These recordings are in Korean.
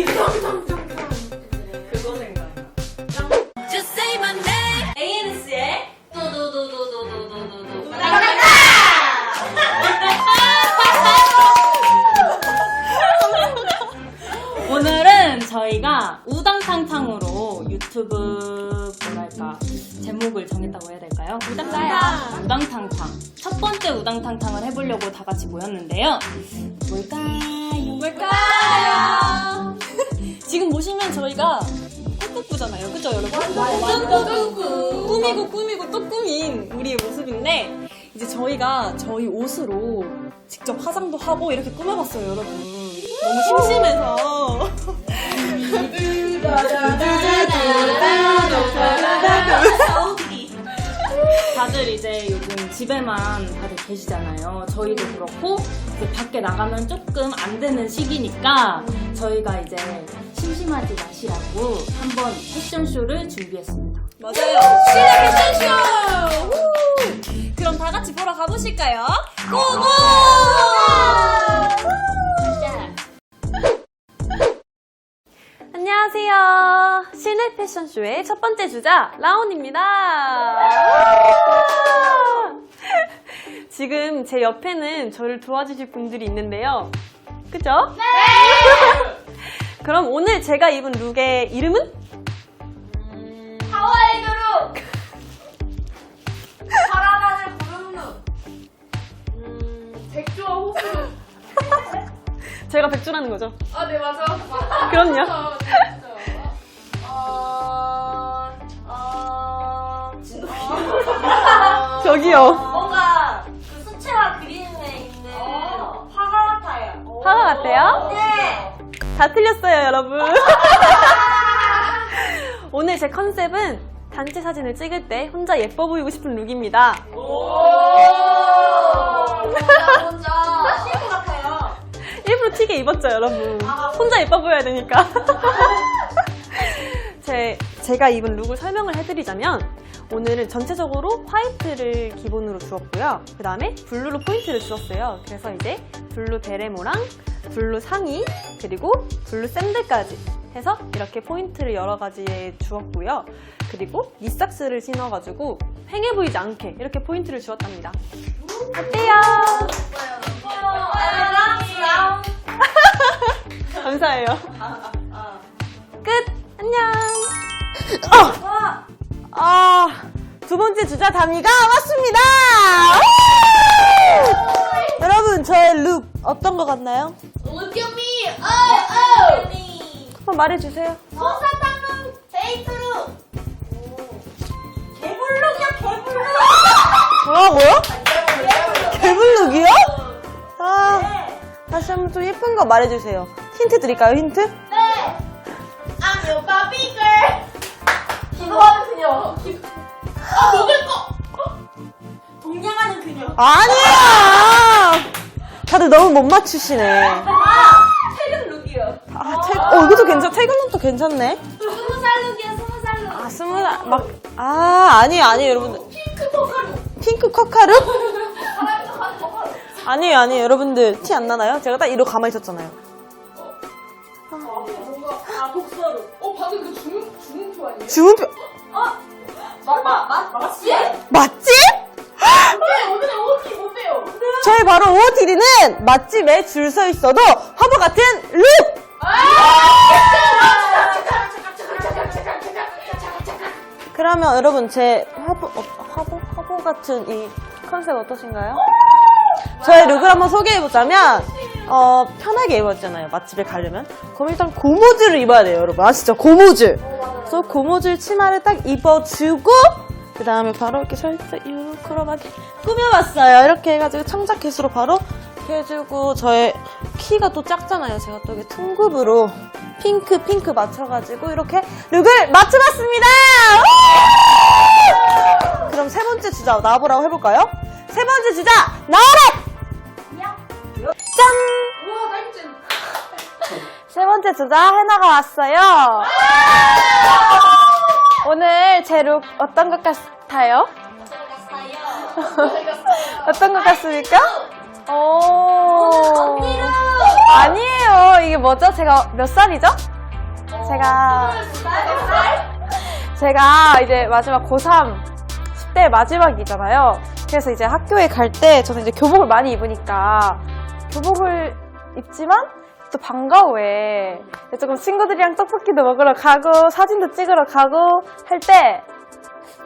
그거 생각나. Just say my name. ANS의 도도도도도도도도도. 오늘은 저희가 우당탕탕으로 유튜브 뭐랄까 제목을 정했다고 해야 될까요? 우당탕탕. 우당탕탕. 첫 번째 우당탕탕을 해보려고 다 같이 모였는데요. 뭘까요? 지금 보시면 저희가 꾸꾸꾸잖아요. 그죠, 여러분? 완전 꾸꾸. 꾸미고 꾸미고 또 꾸민 우리의 모습인데, 이제 저희가 저희 옷으로 직접 화장도 하고 이렇게 꾸며봤어요, 여러분. 너무 심심해서. 다들 이제 요즘 집에만 다들 계시잖아요. 저희도 그렇고 이제 밖에 나가면 조금 안 되는 시기니까 저희가 이제 심심하지 마시라고 한번 패션쇼를 준비했습니다. 맞아요. 시내 패션쇼! 우! 그럼 다 같이 보러 가보실까요? 고고! 안녕하세요. 실내 패션쇼의 첫 번째 주자, 라온입니다. 지금 제 옆에는 저를 도와주실 분들이 있는데요. 그죠? 네! 그럼 오늘 제가 입은 룩의 이름은? 하와이드로. 바람하늘 구름루. 음, 백조와 호수. 제가 백조라는 거죠. 아, 네, 맞아. 그럼요. 어, 네, 진짜. 어, 어, 저기요. 화가 같대요? 네. 다 틀렸어요, 여러분. 오늘 제 컨셉은 단체 사진을 찍을 때 혼자 예뻐 보이고 싶은 룩입니다. 혼자, 혼자. 신부 같아요. 일부러 튀게 입었죠, 여러분. 혼자 예뻐 보여야 되니까. 제, 제가 입은 룩을 설명을 해드리자면, 오늘은 전체적으로 화이트를 기본으로 주었고요. 그 다음에 블루로 포인트를 주었어요. 그래서 이제 블루 베레모랑 블루 상의, 그리고 블루 샌들까지 해서 이렇게 포인트를 여러 가지에 주었고요. 그리고 니삭스를 신어가지고 횡해 보이지 않게 이렇게 포인트를 주었답니다. 어때요? 감사해요. 끝! 안녕! 어! 아, 두 번째 주자 다미가 왔습니다! 우! 여러분, 저의 룩 어떤 것 같나요? 우쭈미, 어, 어. 한번 말해주세요. 솜사탕 룩, 데이트룩. 개불룩이야, 개불룩. 뭐라고요? 개블룩이요? 아, 다시 한번 좀 예쁜 거 말해주세요. 힌트 드릴까요, 힌트? 네. I'm your baby girl. 기도하는 그녀. 아, 먹을 거. 동냥하는 그녀. 아니야! 다들 너무 못 맞추시네. 아, 퇴근 룩이요. 아, 태, 어, 이것도 괜찮, 퇴근룩도 괜찮네. 스무 살 룩이야, 스무 살 룩. 아, 스무 살, 막, 아, 아니에요, 아니에요, 여러분들. 핑크 버가루. 핑크 버가루. 아니에요, 아니에요, 여러분들. 티 안 나나요? 제가 딱 이러고 가만히 있었잖아요. 뭔가, 아, 독서룩. 어, 방금 그 주문, 주문표 아니에요? 주문표, 맞지? 맛집? 네, 오늘의 옷이 뭔데요? 저희 바로 5호TV는 맛집에 줄 서 있어도 화보 같은 룩! 그러면 여러분 제 화보, 어, 화보? 화보 같은 이 컨셉 어떠신가요? 저의 룩을 한번 소개해보자면 어, 편하게 입었잖아요 맛집에 가려면 그럼 일단 고무줄을 입어야 돼요 여러분 아 진짜 고무줄 그래서 고무줄 치마를 딱 입어주고 그 다음에 바로 이렇게 살짝 요크롬하게 꾸며봤어요 이렇게 해가지고 청자 켓으로 바로 해주고 저의 키가 또 작잖아요 제가 또 이게 퉁굽으로 핑크 핑크 맞춰가지고 이렇게 룩을 맞춰봤습니다 우! 그럼 세 번째 주자 나와보라고 해볼까요? 세 번째 주자 나와라 짠! 번째 주자 해나가 왔어요. 오늘 제 룩 어떤 것 같아요? 어떤 것 같습니까? 오. 아니에요. 이게 뭐죠? 제가 몇 살이죠? 제가 제가 이제 마지막 고3 10대 마지막이잖아요. 그래서 이제 학교에 갈 때 저는 이제 교복을 많이 입으니까 교복을 입지만 또 후에 조금 친구들이랑 떡볶이도 먹으러 가고 사진도 찍으러 가고 할 때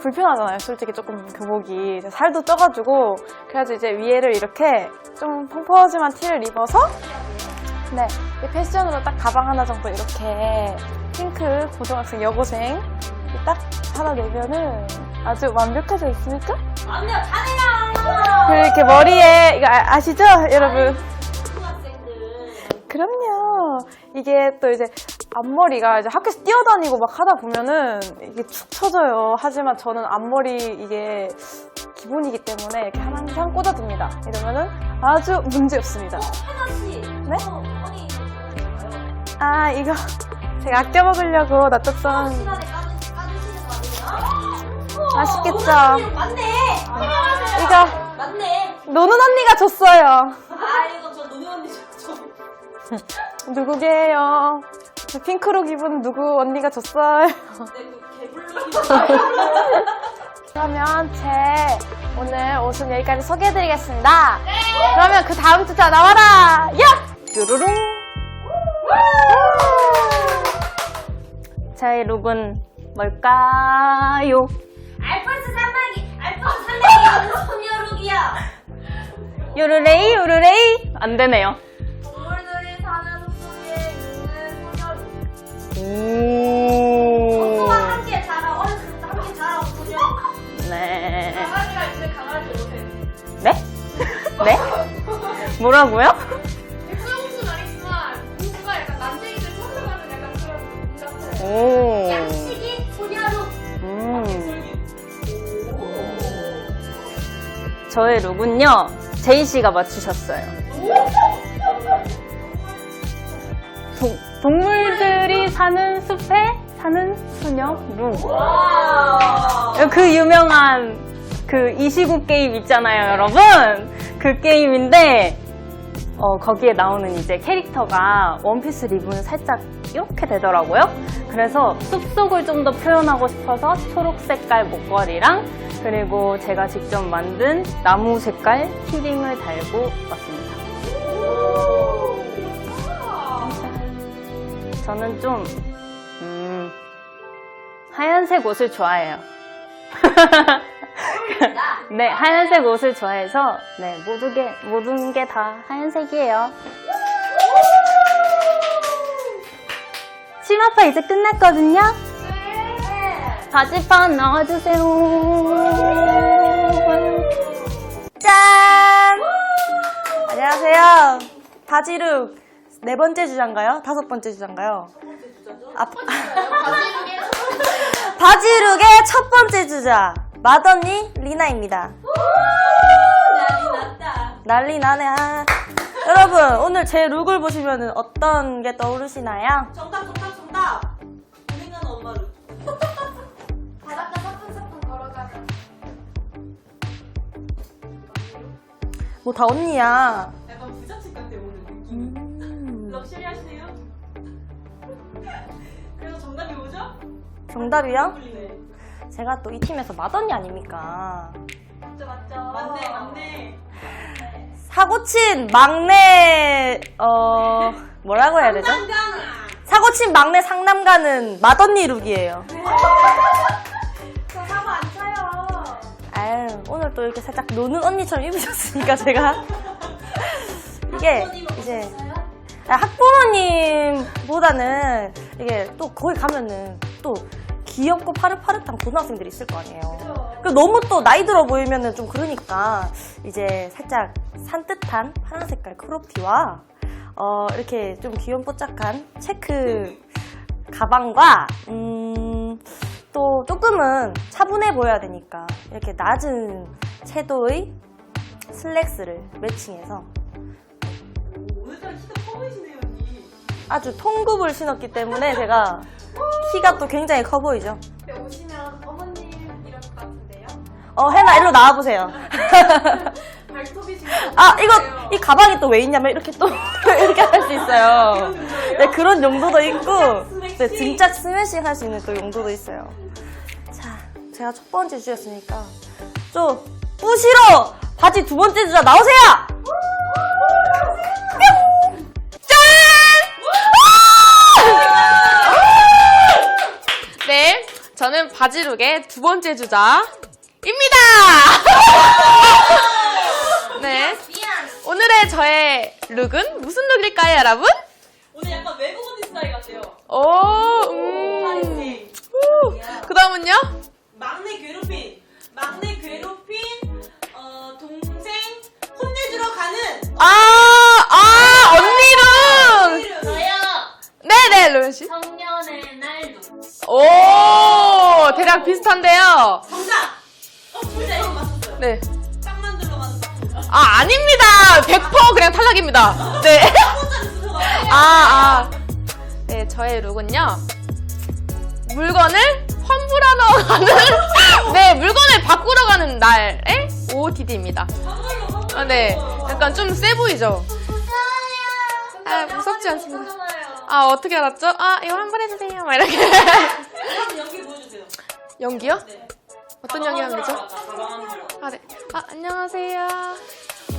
불편하잖아요. 솔직히 조금 교복이 이제 살도 쪄가지고 그래서 이제 위에를 이렇게 좀 펑퍼짐한 티를 입어서 네, 이 패션으로 딱 가방 하나 정도 이렇게 핑크 고등학생 여고생 딱 하나 내면은 아주 완벽하지 않습니까? 아니요, 잘해요. 그리고 이렇게 머리에 이거 아, 시죠 여러분? 그럼요. 이게 또 이제 앞머리가 이제 학교에서 뛰어다니고 막 하다 보면은 이게 축 처져요. 하지만 저는 앞머리 이게 기본이기 때문에 이렇게 항상 꽂아둡니다. 이러면은 아주 문제 없습니다. 하나씩. 네? 어, 좋아요. 아 이거 제가 아껴 먹으려고 시간에 거 아니에요? 어, 맛있겠죠? 오늘 맞네. 이거 맞네. 노는 언니가 줬어요. 아, 저. 누구게요? 저 핑크로 기분 누구 언니가 줬어요? 네, 그. 그러면 제 오늘 옷은 여기까지 소개해드리겠습니다. 그러면 그 다음 주자 나와라! 야! 뾰로롱! 저의 룩은 뭘까요? 알프스 산맥이, 알프스 산맥이 소녀룩이야. 요르레이 요르레이 안 되네요. 오. 소와 함께 자라, 때 함께 자라온 소녀. 네. 강아지가 있는 강아지 옷에. 네? 네? 뭐라고요? 백설공주는 아니지만 공주가 약간 난쟁이들 선물하는 약간 그런 같아요. 오. 양식이 소녀룩. 음. 저의 룩은요, 제이 씨가 맞추셨어요. 동, 동물들이 사는 숲에 사는 수녀 룩. 와. 그 유명한 그29 게임 있잖아요, 여러분. 그 게임인데, 어, 거기에 나오는 이제 캐릭터가 원피스를 입으면 살짝 이렇게 되더라고요. 그래서 숲속을 좀 더 표현하고 싶어서 초록 색깔 목걸이랑 그리고 제가 직접 만든 나무 색깔 키링을 달고 왔습니다. 저는 좀, 음, 하얀색 옷을 좋아해요. 네, 하얀색 옷을 좋아해서, 네, 모든 게, 모든 게 다 하얀색이에요. 치마파 이제 끝났거든요? 바지판 나와주세요. 짠! 안녕하세요. 바지룩 네 번째 주자인가요? 다섯 번째 주자인가요? 아, 바지룩의 첫 번째 주자 맏언니 리나입니다. 난리 났다. 난리 나네. 아. 여러분 오늘 제 룩을 보시면 어떤 게 떠오르시나요? 정답, 정답, 정답. 고민하는 엄마 룩. 바닷가 사뿐사뿐 걸어가는. 뭐 다 언니야. 정답이요? 네. 제가 또 이 팀에서 맏언니 아닙니까? 맞죠, 맞죠. 맞네, 맞네. 사고친 막내 어 뭐라고 해야 되죠? 사고친 막내 상남가는 맏언니 룩이에요. 저 사고 안 차요. 아유 오늘 또 이렇게 살짝 노는 언니처럼 입으셨으니까 제가 이게 이제 아, 학부모님보다는 이게 또 거기 가면은 또 귀엽고 파릇파릇한 고등학생들이 있을 거 아니에요. 그 너무 또 나이 들어 보이면은 좀 그러니까 이제 살짝 산뜻한 파란 색깔 크롭티와 어 이렇게 좀 귀염 뽀짝한 체크 가방과 음, 또 조금은 차분해 보여야 되니까 이렇게 낮은 채도의 슬랙스를 매칭해서 오늘따라 키가 커 보이시네요, 언니. 아주 통굽을 신었기 때문에 제가 키가 또 굉장히 커 보이죠. 근데 오시면 어머님 이럴 것 같은데요? 어, 해나 일로 나와보세요. 발톱이 지금 아, 이거, 이 가방이 또 왜 있냐면 이렇게 또, 이렇게 할 수 있어요. 네, 그런 용도도 있고, 네, 등짝 스매싱 할 수 있는 또 용도도 있어요. 자, 제가 첫 번째 주였으니까, 좀, 뿌시러! 바지 두 번째 주자 나오세요! 저는 바지룩의 두 번째 주자입니다. 네, 오늘의 저의 룩은 무슨 룩일까요, 여러분? 오늘 약간 외국 언니 스타일 같아요. 오, 음. 그 다음은요? 가는, 네, 물건을 바꾸러 가는 날의 OOTD입니다. 아, 네. 약간 좀 세 보이죠? 아, 무섭지 않습니다. 아, 어떻게 알았죠? 아, 이거 환불해주세요. 막 이렇게. 한번 연기 보여주세요. 연기요? 네. 어떤 연기 하면 되죠? 아, 네. 아, 안녕하세요.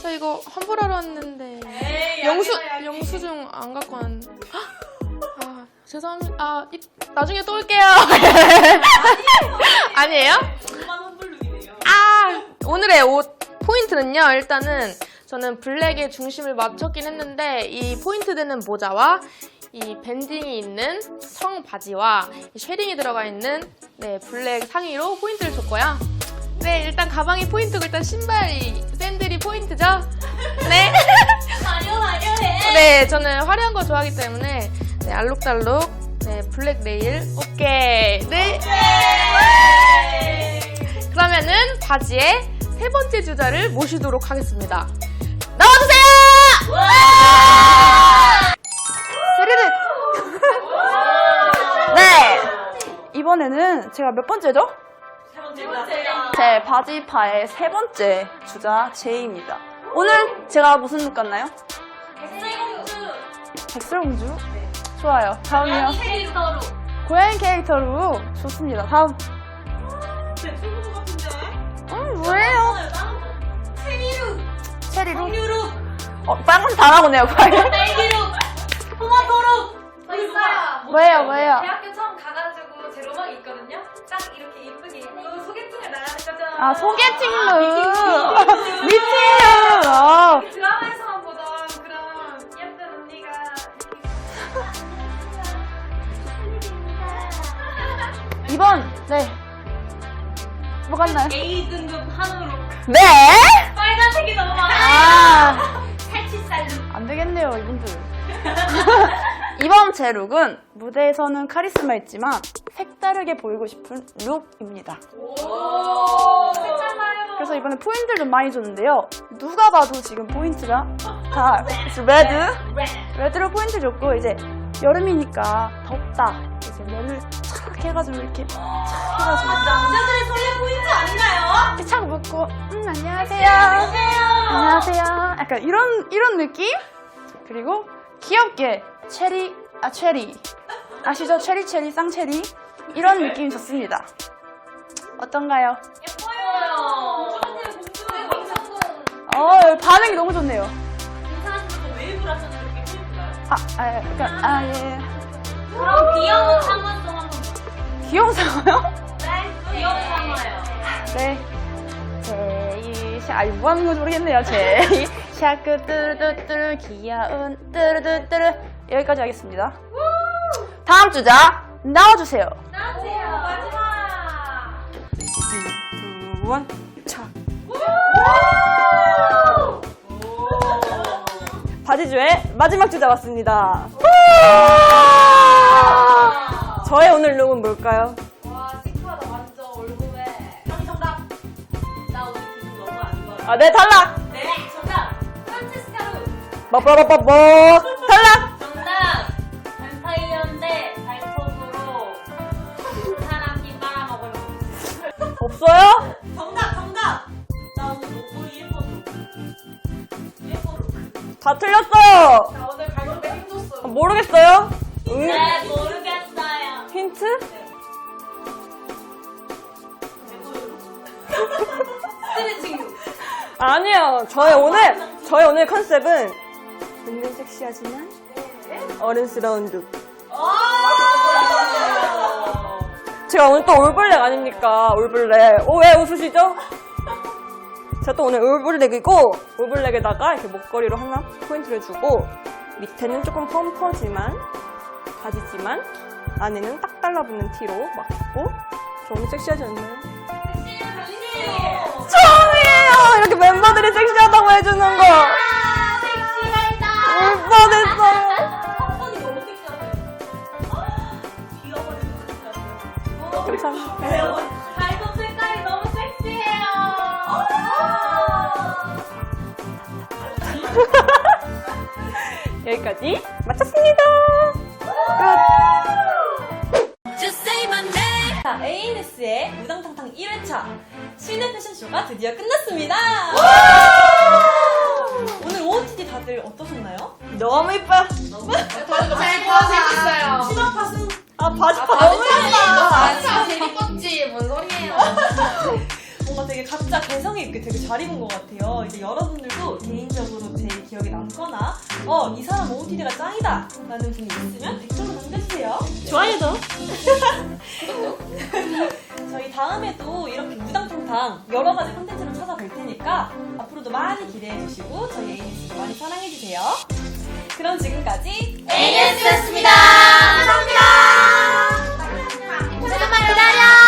저 이거 환불하러 왔는데. 에이, 영수. 영수증 안 갖고 왔는데. 아, 죄송합니다. 아, 이- 나중에 또 올게요. 아니에요? 아, 오늘의 옷 포인트는요, 일단은 저는 블랙에 중심을 맞췄긴 했는데, 이 포인트 되는 모자와 이 밴딩이 있는 청 바지와 이 쉐링이 들어가 있는 네, 블랙 상의로 포인트를 줬고요. 네, 일단 가방이 포인트고, 일단 신발이, 샌들이 포인트죠? 네. 화려 화려해 네, 저는 화려한 거 좋아하기 때문에, 네, 알록달록, 네, 블랙 네일, 오케이. 네. 그러면은 바지의 세 번째 주자를 모시도록 하겠습니다. 나와주세요! 스르륵! 네! 이번에는 제가 몇 번째죠? 세 번째 번째요. 제 바지파의 세 번째 주자 제이입니다. 오늘 제가 무슨 룩 같나요? 백설공주? 좋아요. 다음이요. 캐릭터로 고양이 캐릭터로 좋습니다. 다음. 네, 친구 같은데? 음, 뭐예요? 체리룩, 체리룩? 석류룩, 어, 빵은 다 나오네요, 고양이. 딸기룩 토마토룩. 저 있어요 뭐예요, 뭐예요? 대학교 처음 가가지고 제 로망이 있거든요. 딱 이렇게 예쁘게 입고 소개팅을 나가는 거죠. 아, 소개팅 룩! 미팅 룩! 어. 2번. 네. 뭐가 있나요? A 등급 한우로 네? 빨간색이 너무 많아요. 아, 살치살로 안 되겠네요, 이분들. 이번 제 룩은 무대에서는 카리스마 있지만 색다르게 보이고 싶은 룩입니다. 그래서 이번에 포인트를 좀 많이 줬는데요. 누가 봐도 지금 포인트가 다 네. 레드. 네. 네. 레드로 포인트 줬고 이제 여름이니까 덥다. 이제 열을 착 해가지고 이렇게 착 해가지고 남자들의 설레 포인트 아닌가요? 이렇게 착 묶고 음 안녕하세요. 안녕하세요. 약간 이런 이런 느낌? 그리고 귀엽게 체리 아 체리 아시죠? 체리 체리 쌍체리 이런 느낌이 좋습니다. 어떤가요? 어 반응이 너무 좋네요. 웨이브를 하셨는데 그게 포인트가요? 아, 아 약간 아 예. 그럼 귀여운 한번 귀여운 상어요? 귀여운 상어예요 네. 제이 샤, 아니 뭐 하는 건지 모르겠네요. 제이 샤크 뚜루뚜뚜루 귀여운 뚜루뚜뚜루 여기까지 하겠습니다. 다음 주자 나와주세요. 원, 차. 바지주의 마지막 주자 왔습니다. 저의 오늘 룩은 뭘까요? 형이 정답. 나 오늘 기분 너무 안 좋아요. 아, 네, 탈락! 네, 정답. 프란체스카루. 뽀뽀뽀뽀뽀! 탈락! 정답 뱀파이어인데 발톱으로 사람 이 빨아먹으려고 없어요? 정답, 정답. 나 오늘 목걸이 예뻐서. 다 틀렸어요. 나 오늘 갈건데 힘줬어. 모르겠어요? 응? 네, 모르 스트레칭. 아니요. 저의 오늘, 저의 오늘 컨셉은 은근 섹시하지만 어른스러운 룩. 제가 오늘 또 올블랙 아닙니까? 올블랙. 오, 왜 웃으시죠? 제가 또 오늘 올블랙이고, 올블랙에다가 이렇게 목걸이로 하나 포인트를 주고, 밑에는 조금 펌퍼지만, 바지지만, 안에는 딱 달라붙는 티로 막 입고, 저 오늘 섹시하지 않나요? 처음이에요! 이렇게 멤버들이 섹시하다고 해주는 거! 울 뻔했어요! 선이 너무 섹시하다. 귀여워서 섹시하다. 감사합니다. 발톱 색깔이 너무 섹시해요. 여기까지 마쳤습니다. 자, ANS의 무당탕탕 1회차 실내 패션쇼가 드디어 끝났습니다. 오늘 OOTD 다들 어떠셨나요? 너무 이뻐요. 재밌어요. 치마 파스. 아, 바지 파 너무 예뻐. 아, 재밌었지. 뭔 되게 각자 개성이 있게 되게 잘 입은 것 같아요. 이제 여러분들도 개인적으로 제일 기억에 남거나 어, 이 사람 OOTD가 짱이다 라는 분이 있으면 댓글로 남겨주세요. 좋아요도. 저희 다음에도 이렇게 무당통당 여러 가지 콘텐츠를 찾아뵐 테니까 앞으로도 많이 기대해 주시고 저희 ANS도 많이 사랑해 주세요. 그럼 지금까지 ANS였습니다. 감사합니다. 감사합니다. 기다려.